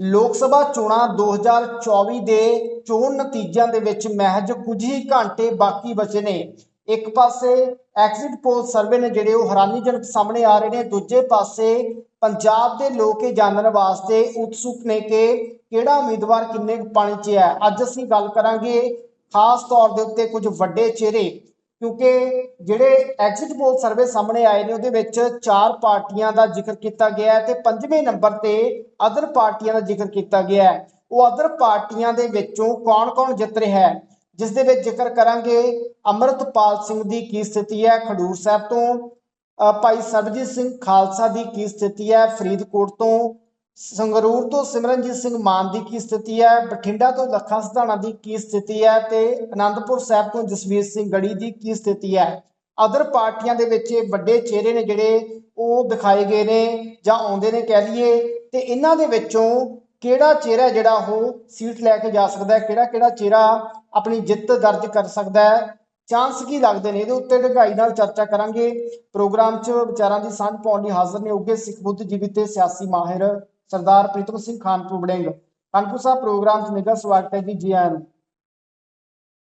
ਲੋਕ ਸਭਾ ਚੋਣਾਂ 2024 ਦੇ ਚੋਣ ਨਤੀਜਿਆਂ ਦੇ ਵਿੱਚ ਮਹਿਜ ਕੁਝ ਹੀ ਘੰਟੇ ਬਾਕੀ ਬਚੇ ਨੇ। ਇੱਕ ਪਾਸੇ ਐਗਜ਼ਿਟ ਪੋਲ ਸਰਵੇ ਨੇ ਜਿਹੜੇ ਉਹ ਹੈਰਾਨੀਜਨਕ ਸਾਹਮਣੇ ਆ ਰਹੇ ਨੇ, ਦੂਜੇ ਪਾਸੇ ਪੰਜਾਬ ਦੇ ਲੋਕ ਇਹ ਜਾਣਨ ਵਾਸਤੇ ਉਤਸੁਕ ਨੇ ਕਿ ਕਿਹੜਾ ਉਮੀਦਵਾਰ ਕਿੰਨੇ ਕੁ ਪਾਣੀ 'ਚ ਹੈ। ਅੱਜ ਅਸੀਂ ਗੱਲ ਕਰਾਂਗੇ ਖਾਸ ਤੌਰ ਦੇ ਉੱਤੇ ਕੁਝ ਵੱਡੇ ਚਿਹਰੇ ਕਿਉਂਕਿ ਜਿਹੜੇ ਐਗਜ਼ਿਟ ਪੋਲ ਸਰਵੇ ਸਾਹਮਣੇ ਆਏ ਨੇ ਉਹਦੇ ਵਿੱਚ ਚਾਰ ਪਾਰਟੀਆਂ ਦਾ ਜ਼ਿਕਰ ਕੀਤਾ ਗਿਆ ਹੈ ਤੇ ਪੰਜਵੇਂ ਨੰਬਰ ਤੇ ਅਦਰ ਪਾਰਟੀਆਂ ਦਾ ਜ਼ਿਕਰ ਕੀਤਾ ਗਿਆ ਹੈ। ਉਹ ਅਦਰ ਪਾਰਟੀਆਂ ਦੇ ਵਿੱਚੋਂ ਕੌਣ-ਕੌਣ ਜਿੱਤ ਰਿਹਾ ਹੈ? ਜਿਸ ਦੇ ਵਿੱਚ ਜ਼ਿਕਰ ਕਰਾਂਗੇ ਅਮਰਤਪਾਲ ਸਿੰਘ ਦੀ ਕੀ ਸਥਿਤੀ ਹੈ ਖਡੂਰ ਸਾਹਿਬ ਤੋਂ ਅ, ਭਾਈ ਸਰਬਜੀਤ ਸਿੰਘ ਖਾਲਸਾ ਦੀ ਕੀ ਸਥਿਤੀ ਹੈ ਫਰੀਦਕੋਟ ਤੋਂ ਸੰਗਰੂਰ ਤੋਂ ਸਿਮਰਨਜੀਤ ਸਿੰਘ ਮਾਨ ਦੀ ਕੀ ਸਥਿਤੀ ਹੈ? ਬਠਿੰਡਾ ਤੋਂ ਲੱਖਾ ਸਿਧਾਣਾ ਦੀ ਕੀ ਸਥਿਤੀ ਹੈ? ਤੇ ਅਨੰਦਪੁਰ ਸਾਹਿਬ ਤੋਂ ਜਸਵੀਰ ਸਿੰਘ ਗੜੀ ਦੀ ਕੀ ਸਥਿਤੀ ਹੈ? ਅਦਰ ਪਾਰਟੀਆਂ ਦੇ ਵਿੱਚ ਵੱਡੇ ਚਿਹਰੇ ਨੇ ਜਿਹੜੇ ਉਹ ਦਿਖਾਏ ਗਏ ਨੇ ਜਾਂ ਆਉਂਦੇ ਨੇ ਕਹਿ ਲਈਏ। ਤੇ ਇਹਨਾਂ ਦੇ ਵਿੱਚੋਂ ਕਿਹੜਾ ਚਿਹਰਾ ਜਿਹੜਾ ਉਹ ਸੀਟ ਲੈ ਕੇ ਜਾ ਸਕਦਾ ਹੈ? ਕਿਹੜਾ ਕਿਹੜਾ ਚਿਹਰਾ ਆਪਣੀ ਜਿੱਤ ਦਰਜ ਕਰ ਸਕਦਾ ਹੈ? ਚਾਂਸ ਕੀ ਲੱਗਦੇ ਨੇ? ਇਹਦੇ ਉੱਤੇ ਡੂੰਘਾਈ ਨਾਲ ਚਰਚਾ ਕਰਾਂਗੇ। ਪ੍ਰੋਗਰਾਮ 'ਚ ਵਿਚਾਰਾਂ ਦੀ ਸਾਂਝ ਪਾਉਣ ਲਈ ਹਾਜ਼ਰ ਨੇ ਉੱਗੇ ਸਿੱਖ ਬੁੱਧ ਜੀਵੀ ਤੇ ਸਿਆਸੀ ਮਾਹਿਰ ਸਰਦਾਰ ਪ੍ਰੀਤਮ ਸਿੰਘ ਖਾਨਪੁਰ ਵੜਿੰਗ। ਖਾਨਪੁਰ ਸਾਹਿਬ ਪ੍ਰੋਗਰਾਮ 'ਚ ਨਿੱਘਾ ਸਵਾਗਤ ਹੈ ਜੀ ਜੀ ਆਇਆਂ ਨੂੰ।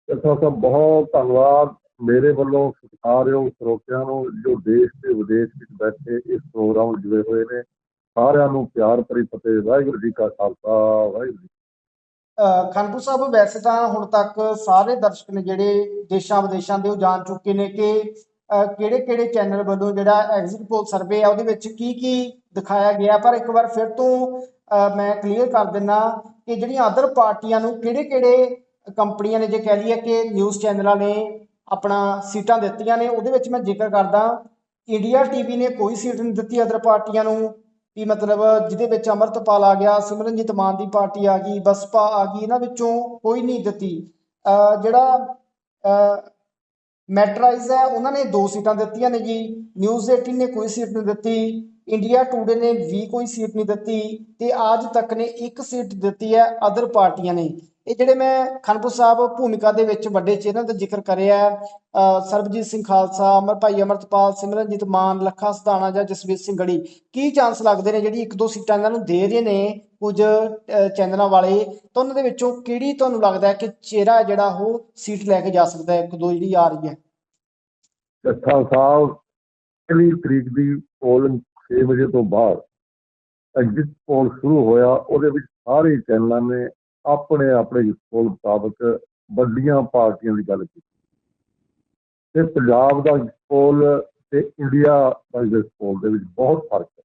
ਇਸਦਾ ਤਾਂ ਬਹੁਤ ਧੰਨਵਾਦ। ਮੇਰੇ ਵੱਲੋਂ ਸਤਿਕਾਰਯੋਗ ਸਰੋਤਿਆਂ ਨੂੰ ਜੋ ਦੇਸ਼ ਤੇ ਵਿਦੇਸ਼ ਵਿੱਚ ਬੈਠੇ ਇਸ ਪ੍ਰੋਗਰਾਮ ਵਿੱਚ ਜੁੜੇ ਹੋਏ ਨੇ ਸਾਰਿਆਂ ਨੂੰ ਪਿਆਰ ਭਰੀ ਫਤਿਹ। ਵਾਹਿਗੁਰੂ ਜੀ ਕਾ ਖਾਲਸਾ ਵਾਹਿਗੁਰੂ ਖਾਨਪੁਰ ਸਾਹਿਬ ਵੈਸੇ ਤਾਂ ਹੁਣ ਤੱਕ ਸਾਰੇ ਦਰਸ਼ਕ ਨੇ ਜਿਹੜੇ ਦੇਸ਼ਾਂ ਵਿਦੇਸ਼ਾਂ ਦੇ ਉਹ ਜਾਣ ਚੁੱਕੇ ਨੇ ਕਿ ਕਿਹੜੇ ਕਿਹੜੇ ਚੈਨਲ ਵੱਲੋਂ ਜਿਹੜਾ ਐਗਜ਼ਿਟ ਪੋਲ ਸਰਵੇ ਆ, ਉਹਦੇ ਵਿੱਚ ਕੀ ਕੀ ਦਿਖਾਇਆ ਗਿਆ? ਪਰ ਇੱਕ ਵਾਰ ਫਿਰ ਤੋਂ ਮੈਂ ਕਲੀਅਰ ਕਰ ਦਿੰਨਾ ਕਿ ਜਿਹੜੀਆਂ ਅਦਰ ਪਾਰਟੀਆਂ ਨੂੰ ਕਿਹੜੇ ਕਿਹੜੇ ਕੰਪਨੀਆਂ ਨੇ, ਜੇ ਕਹਿ ਲਈਏ ਕਿ ਨਿਊਜ਼ ਚੈਨਲਾਂ ਨੇ ਆਪਣਾ ਸੀਟਾਂ ਦਿੱਤੀਆਂ ਨੇ, ਉਹਦੇ ਵਿੱਚ ਮੈਂ ਜ਼ਿਕਰ ਕਰਦਾ, ਇੰਡੀਆ ਟੀਵੀ ਨੇ ਕੋਈ ਸੀਟ ਨਹੀਂ ਦਿੱਤੀ ਅਦਰ ਪਾਰਟੀਆਂ ਨੂੰ, ਵੀ ਮਤਲਬ ਜਿਹਦੇ ਵਿੱਚ ਅਮਰਤਪਾਲ ਆ ਗਿਆ, ਸਿਮਰਨਜੀਤ ਮਾਨ ਦੀ ਪਾਰਟੀ ਆ ਗਈ, ਬਸਪਾ ਆ ਗਈ, ਇਹਨਾਂ ਵਿੱਚੋਂ ਕੋਈ ਨਹੀਂ ਦਿੱਤੀ। ਜਿਹੜਾ ਮੈਟਰਾਈਜ਼ ਹੈ, ਉਹਨਾਂ ਨੇ ਦੋ ਸੀਟਾਂ ਦਿੱਤੀਆਂ ਨੇ ਜੀ। ਨਿਊਜ਼ 18 ਨੇ ਕੋਈ ਸੀਟ ਨਹੀਂ ਦਿੱਤੀ, ਇੰਡੀਆ ਟੂਡੇ ਨੇ ਵੀ ਕੋਈ ਸੀਟ ਨਹੀਂ ਦਿੱਤੀ ਤੇ ਆਜ ਤੱਕ ਨੇ ਇੱਕ ਸੀਟ ਦਿੱਤੀ ਹੈ ਅਦਰ ਪਾਰਟੀਆਂ ਨੇ। ਇਹ ਜਿਹੜੇ ਮੈਂ ਖਾਨਪੁਰ ਸਾਹਿਬ ਭੂਮਿਕਾ ਦੇ ਵਿੱਚ ਵੱਡੇ ਚਿਹਰਿਆਂ ਦਾ ਜ਼ਿਕਰ ਕਰਿਆ ਸਰਬਜੀਤ ਸਿੰਘ ਖਾਲਸਾ, ਅਮਰ ਭਾਈ ਅਮਰਤਪਾਲ, ਸਿਮਰਨਜੀਤ ਮਾਨ, ਲੱਖਾ ਸਧਾਣਾ ਜਾਂ ਜਸਵੀਰ ਸਿੰਘ ਗੜੀ, ਕੀ ਚਾਂਸ ਲੱਗਦੇ ਨੇ ਜਿਹੜੀ ਇੱਕ ਦੋ ਸੀਟਾਂ ਇਹਨਾਂ ਨੂੰ ਦੇ ਰਹੇ ਨੇ ਕੁਝ ਚੈਨਲਾਂ ਵਾਲੇ? ਤਾਂ ਉਹਨਾਂ ਦੇ ਵਿੱਚੋਂ ਕਿਹੜੀ ਤੁਹਾਨੂੰ ਲੱਗਦਾ ਹੈ ਕਿ ਚਿਹਰਾ ਜਿਹੜਾ ਉਹ ਸੀਟ ਲੈ ਕੇ ਜਾ ਸਕਦਾ ਹੈ, ਇੱਕ ਦੋ ਜਿਹੜੀ ਆ ਰਹੀ ਹੈ ਜੱਥਾ ਸਾਹਿਬ, ਪਹਿਲੀ ਤਰੀਕ ਦੀ ਪੋਲਿੰਗ 6 ਵਜੇ ਤੋਂ ਬਾਅਦ ਐਗਜ਼ਿਟ ਪੋਲ ਸ਼ੁਰੂ ਹੋਇਆ, ਉਹਦੇ ਵਿੱਚ ਸਾਰੇ ਚੈਨਲਾਂ ਨੇ ਆਪਣੇ ਆਪਣੇ ਪੋਲ ਮੁਤਾਬਕ ਵੱਡੀਆਂ ਪਾਰਟੀਆਂ ਦੀ ਗੱਲ ਕੀਤੀ। ਤੇ ਪੰਜਾਬ ਦਾ ਪੋਲ ਤੇ ਇੰਡੀਆ ਦਾ ਪੋਲ ਦੇ ਵਿੱਚ ਬਹੁਤ ਫ਼ਰਕ ਹੈ।